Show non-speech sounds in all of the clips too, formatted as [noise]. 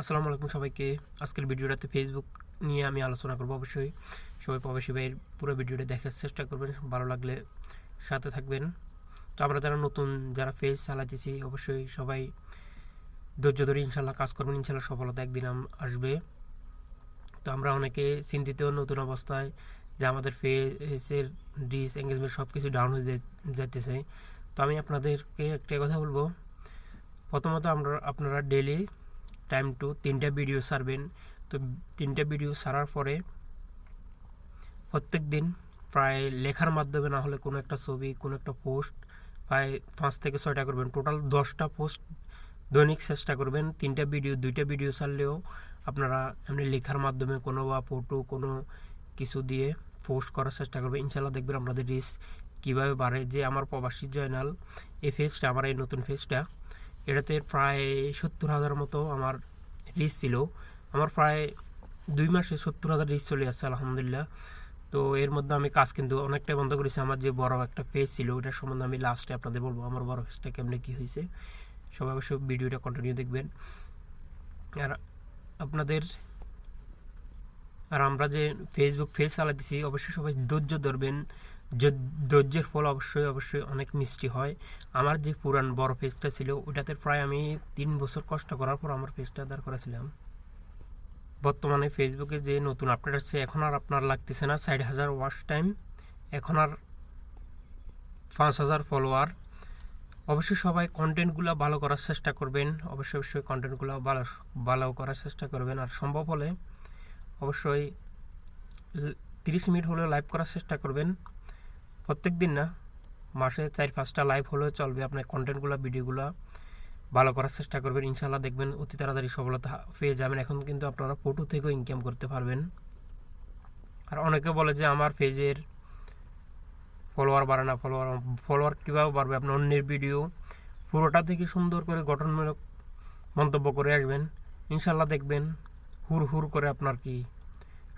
আসসালামু আলাইকুম সবাইকে। আজকের ভিডিওটাতে ফেসবুক নিয়ে আমি আলোচনা করব অবশ্যই। সবাই প্রবাসী ভাইয়ের পুরো ভিডিওটা দেখার চেষ্টা করবেন, ভালো লাগলে সাথে থাকবেন। তো আমরা যারা নতুন, যারা ফেস চালাতেছি অবশ্যই সবাই ধৈর্য ধরে ইনশাল্লাহ কাজ করবেন, ইনশাল্লাহ সফলতা একদিন আসবে। তো আমরা অনেকে চিন্তিত, নতুন অবস্থায় যে আমাদের ফেসের ডিস এঙ্গেজমেন্ট সব কিছু ডাউন হয়ে যাইতেছে। তো আমি আপনাদেরকে একটা কথা বলব। প্রথমত আমরা আপনারা ডেলি টাইম টু তিনটা ভিডিও ছাড়বেন। তো তিনটা ভিডিও ছাড়ার পরে প্রত্যেক দিন প্রায় লেখার মাধ্যমে না হলে কোনো একটা ছবি, কোনো একটা পোস্ট প্রায় পাঁচ থেকে ছয়টা করবেন। টোটাল দশটা পোস্ট দৈনিক চেষ্টা করবেন। তিনটা ভিডিও দুইটা ভিডিও ছাড়লেও আপনারা এমনি লেখার মাধ্যমে কোনো বা ফটো কোনো কিছু দিয়ে পোস্ট করার চেষ্টা করবেন। ইনশাল্লাহ দেখবেন আপনাদের রিস কীভাবে বাড়ে। যে আমার প্রবাসী জয়নাল, এই ফেজটা আমার এই নতুন ফেজটা এটাতে প্রায় সত্তর হাজার মতো আমার রিচ ছিল। আমার প্রায় দুই মাসে সত্তর হাজার রিচ চলে আসছে, আলহামদুলিল্লাহ। তো এর মধ্যে আমি কাজ কিন্তু অনেকটাই বন্ধ করেছি। আমার যে বড় একটা পেজ ছিল, ওটার সম্বন্ধে আমি লাস্টে আপনাদের বলব, আমার বড় পেজটা কেমনে কী হয়েছে। সবাই অবশ্যই ভিডিওটা কন্টিনিউ দেখবেন। আর আপনাদের, আর আমরা যে ফেসবুক পেজ চালাতেছি অবশ্যই সবাই ধৈর্য ধরবেন। ধৈর্যের ফল অবশ্যই অবশ্যই অনেক মিষ্টি হয়। আমার যে পুরান বড় পেজটা ছিল ওটাতে প্রায় আমি তিন বছর কষ্ট করার পর আমার পেজটা দাঁড় করেছিলাম। বর্তমানে ফেসবুকে যে নতুন আপডেট আসছে, এখন আর আপনার লাগতেছে না, ষাট হাজার ওয়াচ টাইম এখন আর পাঁচ হাজার ফলোয়ার অবশ্যই সবাই কন্টেন্টগুলো ভালো করার চেষ্টা করবেন। অবশ্যই অবশ্যই কন্টেন্টগুলো ভালো ভালো করার চেষ্টা করবেন। আর সম্ভব হলে অবশ্যই তিরিশ মিনিট হলেও লাইভ করার চেষ্টা করবেন। প্রত্যেক দিন না, মাসে চার, পাঁচটা লাইভ হলেও চলবে আপনার কন্টেন্টগুলো ভিডিওগুলো ভালো করার চেষ্টা করবেন ইনশাল্লাহ দেখবেন অতি তাড়াতাড়ি সফলতা পেয়ে যাবেন। এখন কিন্তু আপনারা ফটো থেকেও ইনকাম করতে পারবেন। আর অনেকে বলে যে আমার পেজের ফলোয়ার বাড়ে না ফলোয়ার ফলোয়ার কীভাবে বাড়বে? আপনার অন্যের ভিডিও পুরোটা থেকে সুন্দর করে গঠনমূলক মন্তব্য করে আসবেন। ইনশাল্লাহ দেখবেন হুর হুর করে আপনার কি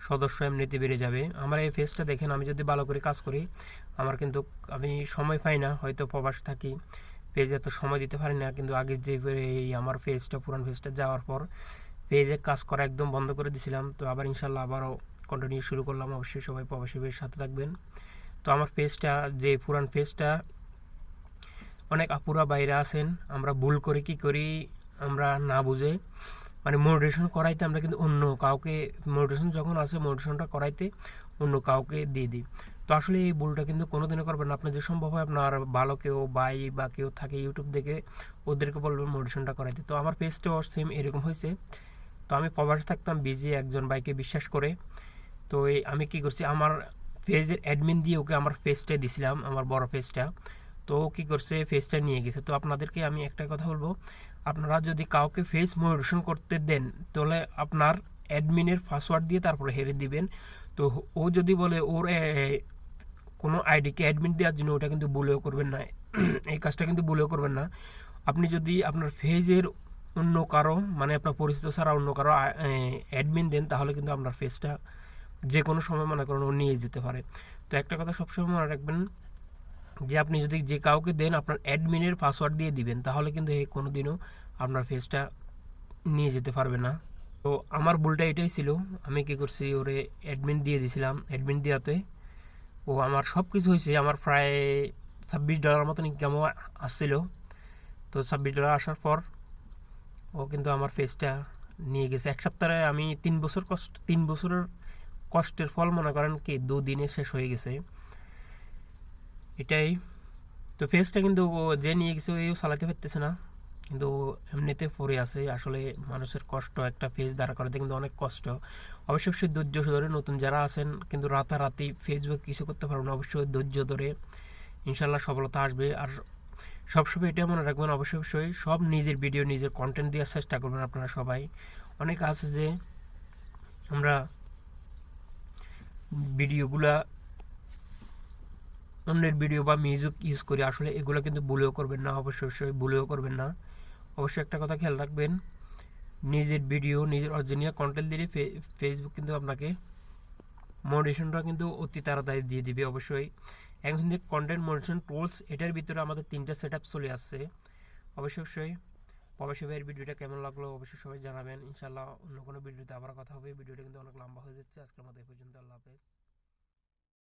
সদস্য এমনিতে বেড়ে যাবে। আমার এই ফেজটা দেখেন, আমি যদি ভালো করে কাজ করি, আমার কিন্তু আমি সময় পাই না, হয়তো প্রবাস থাকি, পেজে এত সময় দিতে পারি না, কিন্তু আগে যে এই আমার ফেজটা পুরান ফেজটা যাওয়ার পর, পেজে কাজ করা একদম বন্ধ করে দিয়েছিলাম তো আবার ইনশাল্লাহ আবারও কন্টিনিউ শুরু করলাম। অবশ্যই সবাই প্রবাসী সাথে থাকবেন। তো আমার পেজটা যে পুরান পেজটা অনেক আপুরা বাইরে আছেন, আমরা ভুল করে, কি করি, আমরা না বুঝে মানে মোটিভেশন করাইতে আমরা কিন্তু অন্য কাউকে মোটিভেশন যখন আসে মোটিভেশনটা করাইতে অন্য কাউকে দিয়ে দিই। তো আসলে এই ভুলটা কিন্তু কোনোদিনও করবেন না। আপনার যে সম্ভব হয় আপনার ভালো কেউ বাই বা কেউ থাকে ইউটিউব দেখে, ওদেরকে বলবেন মোটিভেশনটা করাইতে। তো আমার পেজটাও সেম এরকম হয়েছে। তো আমি প্রবাসে থাকতাম বিজি একজন বাইকে বিশ্বাস করে। তো আমি কি করছি, আমার পেজের অ্যাডমিন দিয়ে ওকে আমার পেজটা দিছিলাম, আমার বড় পেজটা তো কী করছে? ফেসটা নিয়ে গেছে। তো আপনাদেরকে আমি একটা কথা বলব। আপনারা যদি কাউকে ফেস মডিফিকেশন করতে দেন, তাহলে আপনার অ্যাডমিনের পাসওয়ার্ড দিয়ে তারপরে হেরে দিবেন। তো ও যদি বলে, ওর কোনো আইডিকে অ্যাডমিন দেওয়ার জন্য ওটা কিন্তু বলেও করবেন না। [clears throat] এই কাজটা কিন্তু বলেও করবেন না। আপনি যদি আপনার ফেজের অন্য কারও মানে আপনার পরিচিত ছাড়া অন্য কারও অ্যাডমিন দেন, তাহলে কিন্তু আপনার ফেসটা যে কোনো সময় মনে করেন ও নিয়ে যেতে পারে। তো একটা কথা সবসময় মনে রাখবেন যে আপনি যদি যে কাউকে দেন আপনার অ্যাডমিনের পাসওয়ার্ড দিয়ে দিবেন, তাহলে কিন্তু এ কোনো দিনও আপনার ফেসটা নিয়ে যেতে পারবে না। তো আমার ভুলটা এটাই ছিল। আমি কী করছি, ওরে অ্যাডমিন দিয়ে দিয়েছিলাম অ্যাডমিন দেওয়াতে ও আমার সব কিছু হয়েছে। আমার প্রায় ছাব্বিশ ডলার মতন ইনকামও আসছিল। তো ছাব্বিশ ডলার আসার পর ও কিন্তু আমার ফেসটা নিয়ে গেছে। এক সপ্তাহে আমি তিন বছর কষ্ট, তিন বছরের কষ্টের ফল মনে করেন কি, দুদিনে শেষ হয়ে গেছে। এটাই। তো ফেসটা কিন্তু যে নিয়ে গেছে এও চালাতে পারতেছে না। কিন্তু এমনিতে পড়ে আছে। আসলে মানুষের কষ্ট একটা ফেস দাঁড়া করাতে কিন্তু অনেক কষ্ট। অবশ্যই অবশ্যই ধৈর্য ধরে নতুন যারা আছেন, কিন্তু রাতারাতি ফেসবুক কিছু করতে পারবেন অবশ্যই ধৈর্য ধরে ইনশাল্লাহ সফলতা আসবে। আর সবসময় এটা মনে রাখবেন, অবশ্যই অবশ্যই সব নিজের ভিডিও নিজের কন্টেন্ট দেওয়ার চেষ্টা করবেন আপনারা সবাই। অনেক আছে যে আমরা ভিডিওগুলা অন্যের ভিডিও বা মিউজিক ইউজ করি, আসলে এগুলো কিন্তু ভুলেও করবেন না, অবশ্যই অবশ্যই ভুলেও করবেন না। অবশ্যই একটা কথা খেয়াল রাখবেন, নিজের ভিডিও নিজের অরিজিনাল কন্টেন্ট দিলে ফেসবুক কিন্তু আপনাকে মডিটেশনটা কিন্তু অতি তাড়াতাড়ি দিয়ে দিবে, অবশ্যই। এখন যে কন্টেন্ট মডিটেশন টুলস এটার ভিতরে আমাদের তিনটা সেট আপ চলে আসছে। অবশ্যই অবশ্যই। প্রবাসী ভাইয়ের ভিডিওটা কেমন লাগল অবশ্যই সবাই জানাবেন। ইনশাল্লাহ অন্য কোনো ভিডিওতে আবার কথা হবে। ভিডিওটা কিন্তু অনেক লম্বা হয়ে যাচ্ছে। আজকের মতো এই পর্যন্ত। আল্লাহ হাফেজ।